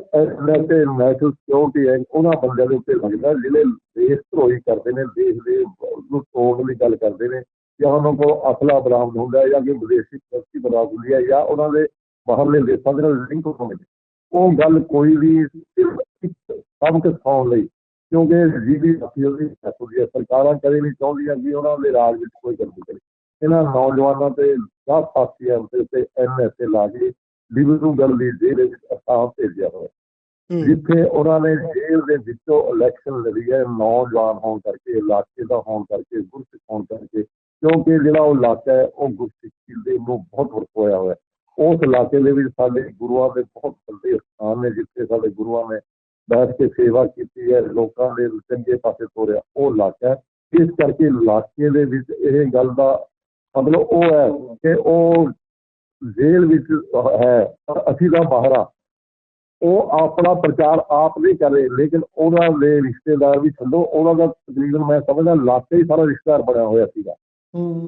ਤੇ ਨੈਸ਼ਨਲ ਸਿਕਿਉਰਿਟੀ ਐਕਟ ਉਹਨਾਂ ਬੰਦਿਆਂ ਦੇ ਉੱਤੇ ਲੱਗਦਾ ਜਿਹੜੇ ਦੇਸ਼ ਧਰੋਹੀ ਕਰਦੇ ਨੇ ਦੇਸ਼ ਦੇ ਨੂੰ ਤੋੜਨ ਦੀ ਗੱਲ ਕਰਦੇ ਨੇ ਜਾਂ ਉਹਨਾਂ ਕੋਲ ਅਸਲਾ ਬਰਾਮਦ ਹੁੰਦਾ ਜਾਂ ਕਿ ਵਿਦੇਸ਼ੀ ਕਰੰਸੀ ਬਰਾਮਦ ਹੁੰਦੀ ਹੈ ਜਾਂ ਉਹਨਾਂ ਦੇ ਬਾਹਰਲੇ ਦੇਸ਼ਾਂ ਦੇ ਨਾਲ ਲਿੰਕ ਹੁੰਦੇ ਉਹ ਗੱਲ ਕੋਈ ਵੀ ਸਿਰਫ ਇੱਕ ਸਬਕ ਸਿਖਾਉਣ ਲਈ ਕਿਉਂਕਿ ਜੀਬੀ ਅਸੀਂ ਉਹਦੀ ਹੁੰਦੀ ਹੈ ਸਰਕਾਰਾਂ ਕਦੇ ਨਹੀਂ ਚਾਹੁੰਦੀਆਂ ਕਿ ਉਹਨਾਂ ਦੇ ਰਾਜ ਵਿੱਚ ਕੋਈ ਗੰਦਗੀ ਕਰੇ। ਇਹਨਾਂ ਨੌਜਵਾਨਾਂ ਤੇ 10 ਸਾਥੀਆਂ ਦੇ ਉੱਤੇ ਐਨਐਸਏ ਲਾ ਕੇ ਲਿਬਰੂ ਗੱਲ ਦੀ ਜੇਲ੍ਹ ਵਿੱਚ ਅਸਾਂ ਭੇਜਿਆ ਹੋਇਆ। ਜਿੱਥੇ ਉਹਨਾਂ ਨੇ ਜੇਲ੍ਹ ਦੇ ਵਿੱਚੋਂ ਇਲੈਕਸ਼ਨ ਲੜੀ ਹੈ ਨੌਜਵਾਨ ਹੋਣ ਕਰਕੇ ਇਲਾਕੇ ਦਾ ਹੋਣ ਕਰਕੇ ਗੁਰਸਿੱਖ ਹੋਣ ਕਰਕੇ ਕਿਉਂਕਿ ਜਿਹੜਾ ਉਹ ਇਲਾਕਾ ਹੈ ਉਹ ਗੁਰਸਿੱਖੀ ਦੇ ਨੂੰ ਬਹੁਤ ਵਰਤੋਇਆ ਹੋਇਆ। ਉਸ ਇਲਾਕੇ ਦੇ ਵਿੱਚ ਸਾਡੇ ਗੁਰੂਆਂ ਦੇ ਬਹੁਤ ਵੱਡੇ ਸਥਾਨ ਨੇ ਜਿੱਥੇ ਸਾਡੇ ਗੁਰੂਆਂ ਨੇ ਬੈਠ ਕੇ ਸੇਵਾ ਕੀਤੀ ਹੈ ਲੋਕਾਂ ਦੇ ਚੰਗੇ ਪਾਸੇ ਤੋਰਿਆ ਉਹ ਇਲਾਕਾ ਇਸ ਕਰਕੇ ਇਲਾਕੇ ਦੇ ਵਿੱਚ ਇਹ ਗੱਲ ਦਾ ਮਤਲਬ ਉਹ ਹੈ ਕਿ ਉਹ ਜੇਲ੍ਹ ਵਿੱਚ ਹੈ ਪਰ ਅਸੀਂ ਤਾਂ ਬਾਹਰ ਆ। ਉਹ ਆਪਣਾ ਪ੍ਰਚਾਰ ਆਪ ਨਹੀਂ ਕਰ ਰਹੇ ਲੇਕਿਨ ਉਹਨਾਂ ਦੇ ਰਿਸ਼ਤੇਦਾਰ ਵੀ ਛੱਡੋ ਉਹਨਾਂ ਦਾ ਤਕਰੀਬਨ ਮੈਂ ਸਮਝਦਾ ਇਲਾਕੇ ਹੀ ਸਾਰਾ ਰਿਸ਼ਤੇਦਾਰ ਬਣਿਆ ਹੋਇਆ ਸੀਗਾ।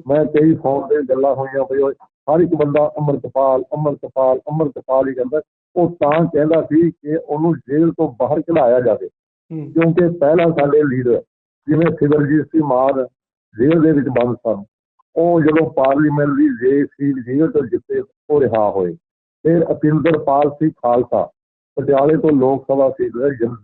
ਮੈਂ ਕਈ ਫੋਨ ਤੇ ਗੱਲਾਂ ਹੋਈਆਂ ਬਈ ਉਹ ਹਰ ਇੱਕ ਬੰਦਾ ਅੰਮ੍ਰਿਤਪਾਲ ਅੰਮ੍ਰਿਤਪਾਲ ਅੰਮ੍ਰਿਤਪਾਲ ਹੀ ਕਹਿੰਦਾ। ਉਹ ਤਾਂ ਕਹਿੰਦਾ ਸੀ ਕਿ ਉਹਨੂੰ ਜੇਲ੍ਹ ਤੋਂ ਬਾਹਰ ਕਢਾਇਆ ਜਾਵੇ। ਕਿਉਂਕਿ ਪਹਿਲਾਂ ਸਾਡੇ ਲੀਡਰ ਜਿਵੇਂ ਸਿਵਰਜੀਤ ਸਿੰਘ ਮਾਨ ਜੇਲ੍ਹ ਦੇ ਵਿੱਚ ਬੰਦ ਸਨ ਉਹ ਜਦੋਂ ਪਾਰਲੀਮੈਂਟ ਦੀ ਜੇ ਸੀਟ ਜੇਲ੍ਹ ਤੋਂ ਜਿੱਤੇ ਉਹ ਰਿਹਾ ਹੋਏ। ਫਿਰ ਅਪਿੰਦਰਪਾਲ ਸਿੰਘ ਖਾਲਸਾ ਪਟਿਆਲੇ ਤੋਂ ਲੋਕ ਸਭਾ ਸੀਟ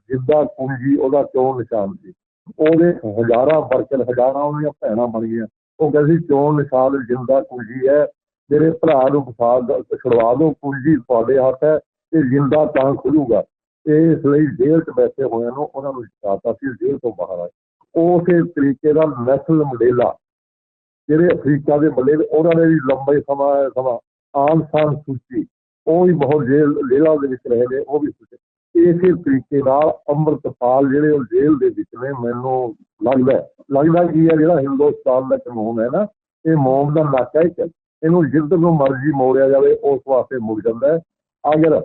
ਜਿੱਦਾਂ ਕੁੰਜੀ ਉਹਦਾ ਚੋਣ ਨਿਸ਼ਾਨ ਸੀ। ਉਹਦੇ ਹਜ਼ਾਰਾਂ ਵਰਕਰ ਹਜ਼ਾਰਾਂ ਉਹਦੀਆਂ ਭੈਣਾਂ ਬਣ ਗਈਆਂ। ਉਹ ਕਹਿੰਦੇ ਸੀ ਚੋਣ ਨਿਸ਼ਾਨ ਜਿੰਦਾ ਕੁੰਜੀ ਹੈ ਮੇਰੇ ਭਰਾ ਨੂੰ ਫਸਾ ਦਿਓ, ਛੁਡਵਾ ਦਿਓ ਕੁੰਜੀ ਤੁਹਾਡੇ ਹੱਥ ਹੈ ਤੇ ਜਿੰਦਾ ਤਾਂ ਖੁੱਲੂਗਾ। ਇਸ ਲਈ ਜੇਲ੍ਹ 'ਚ ਬੈਠੇ ਹੋਇਆਂ ਨੂੰ ਉਹਨਾਂ ਨੂੰ ਜਿਤਾਤਾ ਸੀ, ਜੇਲ੍ਹ ਤੋਂ ਬਾਹਰ ਆਏ। ਉਸੇ ਤਰੀਕੇ ਦਾ ਨੈਸ਼ਨਲ ਮੰਡੇਲਾ, ਜਿਹੜੇ ਅਫਰੀਕਾ ਦੇ ਬੰਦੇ ਉਹਨਾਂ ਨੇ ਵੀ ਲੰਬੇ ਸਮਾਂ ਸਮਾਂ, ਆਮ ਸਾਨ ਸੂਚੀ, ਉਹ ਵੀ ਬਹੁਤ ਜੇਲ੍ਹ, ਜੇਲ੍ਹਾਂ ਦੇ ਵਿੱਚ ਰਹੇ ਨੇ, ਉਹ ਵੀ ਸੂਚੀ। ਇਸੇ ਤਰੀਕੇ ਨਾਲ ਅੰਮ੍ਰਿਤਪਾਲ ਜਿਹੜੇ ਉਹ ਜੇਲ੍ਹ ਦੇ ਵਿੱਚ ਨੇ, ਮੈਨੂੰ ਲੱਗਦਾ ਲੱਗਦਾ ਕੀ ਹੈ, ਜਿਹੜਾ ਹਿੰਦੁਸਤਾਨ ਦਾ ਕਾਨੂੰਨ ਹੈ ਨਾ, ਇਹ ਮੌਮ ਦਾ ਨਾਕਾ ਹੈ ਇਹਨੂੰ ਜਿੱਦ ਨੂੰ ਮਰਜ਼ੀ ਮੋੜਿਆ ਜਾਵੇ, ਉਸ ਵਾਸਤੇ ਮੁੜ ਜਾਂਦਾ ਹੈ। ਅਗਰ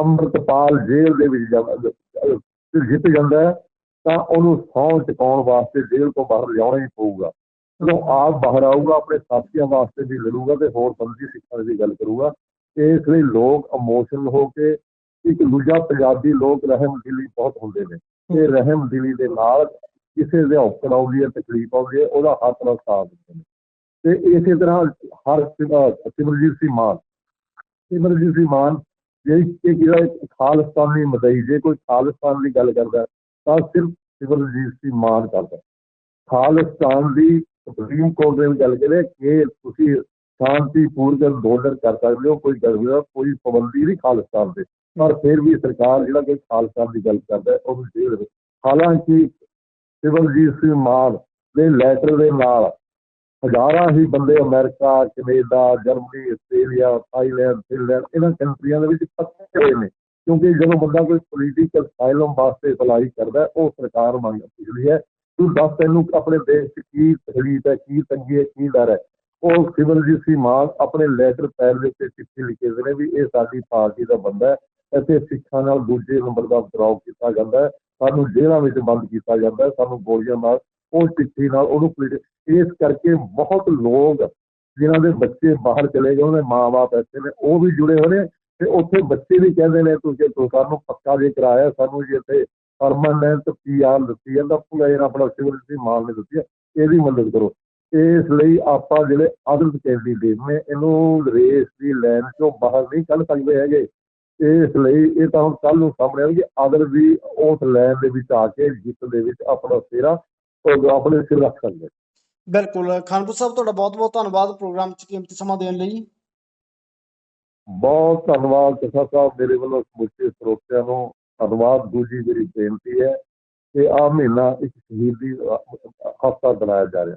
ਅੰਮ੍ਰਿਤਪਾਲ ਜੇਲ੍ਹ ਦੇ ਵਿੱਚ ਜਾਂਦਾ- ਜਿੱਤ ਜਾਂਦਾ ਹੈ, ਤਾਂ ਉਹਨੂੰ ਸਹੁੰ ਚੁਕਾਉਣ ਵਾਸਤੇ ਜੇਲ੍ਹ ਤੋਂ ਬਾਹਰ ਲਿਆਉਣਾ ਹੀ ਪਊਗਾ। ਜਦੋਂ ਆਪ ਬਾਹਰ ਆਊਗਾ, ਆਪਣੇ ਸਾਥੀਆਂ ਵਾਸਤੇ ਵੀ ਲੜੂਗਾ ਤੇ ਹੋਰ ਬੰਦੀ ਸਿੱਖਣ ਦੀ ਗੱਲ ਕਰੂਗਾ ਇਸ ਲਈ ਲੋਕ ਇਮੋਸ਼ਨਲ ਹੋ ਕੇ ਇੱਕ ਦੂਜਾ ਪੰਜਾਬੀ ਲੋਕ ਰਹਿਮ ਦਿਲੀ ਬਹੁਤ ਹੁੰਦੇ ਨੇ। ਇਹ ਰਹਿਮ ਦਿਲੀ ਦੇ ਨਾਲ ਕਿਸੇ ਦੇ ਔਕੜ ਆਉਂਦੀ ਹੈ ਤਕਲੀਫ ਆਉਂਦੀ ਹੈ, ਉਹਦਾ ਹੱਥ ਨਾਲ ਸਾਥ ਦਿੰਦੇ ਨੇ। ਤੇ ਇਸੇ ਤਰ੍ਹਾਂ ਹਰ ਸਿਮ- ਸਿਮਰਜੀਤ ਸਿੰਘ ਮਾਨ, ਸਿਮਰਜੀਤ ਸਿੰਘ ਮਾਨ ਜੇ ਇਹ ਜਿਹੜਾ ਖਾਲਿਸਤਾਨੀ ਮਦਈ ਜੇ ਕੋਈ ਖਾਲਿਸਤਾਨ ਦੀ ਗੱਲ ਕਰਦਾ, ਤਾਂ ਸਿਰਫ ਸਿਮਰਜੀਤ ਸਿੰਘ ਮਾਨ ਕਰਦਾ। ਖਾਲਿਸਤਾਨ ਦੀ ਸੁਪਰੀਮ ਕੋਰਟ ਨੇ ਵੀ ਗੱਲ ਕਰੇ ਕਿ ਤੁਸੀਂ ਸ਼ਾਂਤੀਪੂਰਵਕ ਅੰਦੋਲਨ ਕਰ ਸਕਦੇ ਹੋ, ਕੋਈ ਗੱਲ ਕੋਈ ਪਾਬੰਦੀ ਨਹੀਂ ਖਾਲਿਸਤਾਨ ਦੇ ਪਰ ਫਿਰ ਵੀ ਸਰਕਾਰ ਜਿਹੜਾ ਕੋਈ ਖਾਲਿਸਤਾਨ ਦੀ ਗੱਲ ਕਰਦਾ, ਉਹ ਵੀ ਦੇ ਵਿੱਚ ਹਾਲਾਂਕਿ ਸਿਮਰਜੀਤ ਸਿੰਘ ਮਾਨ ਦੇ ਲੈਟਰ ਦੇ ਨਾਲ ਹਜ਼ਾਰਾਂ ਹੀ ਬੰਦੇ America, Canada, Germany, Australia, Thailand, Finland, ਇਹਨਾਂ ਕੰਟਰੀਆਂ ਦੇ ਵਿੱਚ ਫਸੇ ਹੋਏ ਨੇ। ਕਿਉਂਕਿ ਜਦੋਂ ਬੰਦਾ ਕੋਈ ਪੋਲੀਟੀਕਲ ਅਸਾਈਲਮ ਵਾਸਤੇ ਅਪਲਾਈ ਕਰਦਾ, ਉਹ ਸਰਕਾਰ ਮੰਗ ਪੁੱਛਦੀ ਹੈ, ਤੂੰ ਦੱਸ ਤੈਨੂੰ ਆਪਣੇ ਦੇਸ਼ 'ਚ ਕੀ ਤਕਲੀਫ ਹੈ, ਕੀ ਤੰਗੀ ਹੈ, ਕੀ ਡਰ ਹੈ। ਉਹ ਸਿਵਲ ਜੀ ਸੀ ਮਾਨ ਆਪਣੇ ਲੈਟਰ ਪੈਰ ਦੇ ਉੱਤੇ ਚਿੱਠੀ ਲਿਖੇ ਨੇ ਵੀ ਇਹ ਸਾਡੀ ਪਾਰਟੀ ਦਾ ਬੰਦਾ ਹੈ ਅਤੇ ਸਿੱਖਾਂ ਨਾਲ ਦੂਜੇ ਨੰਬਰ ਦਾ ਉਪਦਰਵ ਕੀਤਾ ਜਾਂਦਾ ਹੈ, ਸਾਨੂੰ ਜੇਲ੍ਹਾਂ ਵਿੱਚ ਬੰਦ ਕੀਤਾ ਜਾਂਦਾ ਹੈ, ਸਾਨੂੰ ਗੋਲੀਆਂ ਨਾਲ ਉਹ ਚਿੱਠੀ ਨਾਲ ਉਹਨੂੰ ਪੋਲੀਟਿਕ ਇਸ ਕਰਕੇ ਬਹੁਤ ਲੋਕ ਜਿਨ੍ਹਾਂ ਦੇ ਬੱਚੇ ਬਾਹਰ ਚਲੇ ਗਏ, ਉਹਦੇ ਮਾਂ-ਬਾਪ ਇੱਥੇ ਨੇ, ਉਹ ਵੀ ਜੁੜੇ ਹੋਏ ਨੇ ਤੇ ਉੱਥੇ ਬੱਚੇ ਵੀ ਕਹਿੰਦੇ ਨੇ, ਤੁਸੀਂ ਸਾਨੂੰ ਪੱਕਾ ਜੇ ਕਰਾਇਆ, ਸਾਨੂੰ ਜੀ ਇੱਥੇ ਪਰਮਾਨੈਂਟ ਪੀਆਰ ਦਿੱਤੀ ਹੈ ਪੂਰਾ ਆਪਣਾ ਸਿਵਲ ਸੀ ਮਾਲ ਨੇ ਦਿੱਤੀ ਇਹਦੀ ਮਦਦ ਕਰੋ। ਇਸ ਲਈ ਆਪਾਂ ਜਿਹੜੇ ਆਦਰਸ਼ ਕੈਂਡੀਡੇਟ ਨੇ, ਇਹਨੂੰ ਰੇਸ ਦੀ ਲਾਈਨ ਚੋਂ ਬਾਹਰ ਨਹੀਂ ਕੱਢ ਸਕਦੇ ਹੈਗੇ। ਇਸ ਲਈ ਇਹ ਤਾਂ ਹੁਣ ਕੱਲ ਨੂੰ ਸਾਹਮਣੇ ਆਉਣਗੇ, ਆਦਰ ਵੀ ਉਸ ਲਾਈਨ ਦੇ ਵਿੱਚ ਆ ਕੇ, ਜਿੱਤ ਦੇ ਵਿੱਚ ਆਪਣਾ ਸਿਰਾ ਉਹ ਆਪਣੇ ਸਿਰ ਰੱਖ ਸਕਦੇ ਬਿਲਕੁਲ। ਖਾਨਪੁਰ ਸਾਹਿਬ ਤੁਹਾਡਾ ਬਹੁਤ ਬਹੁਤ ਧੰਨਵਾਦ ਪ੍ਰੋਗਰਾਮ 'ਚ ਕੀਮਤੀ ਸਮਾਂ ਦੇਣ ਲਈ। ਬਹੁਤ ਧੰਨਵਾਦ ਕਿਸਾ ਸਾਹਿਬ ਮੇਰੇ ਵੱਲੋਂ ਸਮੁੱਚੇ ਸਰੋਤਿਆਂ ਨੂੰ। ਧੰਨਵਾਦ ਦੂਜੀ ਮੇਰੀ ਬੇਨਤੀ ਹੈ ਕਿ ਆ ਮਹੀਨਾ ਇੱਕ ਸ਼ਹੀਦੀ ਹਫਤਾ ਬਣਾਇਆ ਜਾ ਰਿਹਾ।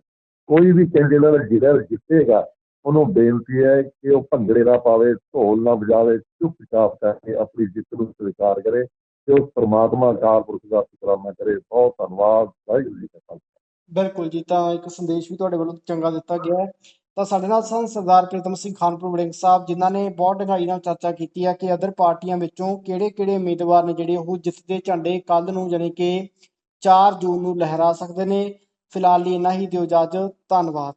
ਕੋਈ ਵੀ ਕੈਂਡੀਡੇਟ ਜਿਹੜਾ ਜਿੱਤੇਗਾ ਉਹਨੂੰ ਬੇਨਤੀ ਹੈ ਕਿ ਉਹ ਭੰਗੜੇ ਨਾ ਪਾਵੇ ਢੋਲ ਨਾ ਵਜਾਵੇ ਚੁੱਪਚਾਪ ਕਰਕੇ ਆਪਣੀ ਜਿੱਤ ਨੂੰ ਸਵੀਕਾਰ ਕਰੇ। ਤੇ ਉਸ ਪ੍ਰਮਾਤਮਾ ਅਕਾਲ ਪੁਰਖ ਦਾ ਸ਼ੁਕਰਾਨਾ ਕਰੇ। ਬਹੁਤ ਧੰਨਵਾਦ। ਵਾਹਿਗੁਰੂ ਜੀ ਕਾ ਖਾਲਸਾ। ਬਿਲਕੁਲ ਜੀ, ਤਾਂ ਇੱਕ ਸੰਦੇਸ਼ ਵੀ ਤੁਹਾਡੇ ਵੱਲੋਂ ਚੰਗਾ ਦਿੱਤਾ ਗਿਆ ਹੈ। ਤਾਂ ਸਾਡੇ ਨਾਲ ਸਨ ਸਰਦਾਰ ਪ੍ਰੀਤਮ ਸਿੰਘ ਖਾਨਪੁਰ ਵੜਿੰਗ ਸਾਹਿਬ, ਜਿਨ੍ਹਾਂ ਨੇ ਬਹੁਤ ਡੂੰਘਾਈ ਨਾਲ ਚਰਚਾ ਕੀਤੀ ਹੈ ਕਿ ਅਦਰ ਪਾਰਟੀਆਂ ਵਿੱਚੋਂ ਕਿਹੜੇ-ਕਿਹੜੇ ਉਮੀਦਵਾਰ ਨੇ ਜਿਹੜੇ ਉਹ ਜਿੱਤ ਝੰਡੇ ਕੱਲ ਨੂੰ ਜਾਣੀ ਕਿ 4 ਜੂਨ ਨੂੰ ਲਹਿਰਾ ਸਕਦੇ ਨੇ। ਫਿਲਹਾਲ ਲਈ ਇੰਨਾ ਹੀ ਦਿਓ ਇਜਾਜ਼ਤ। ਧੰਨਵਾਦ।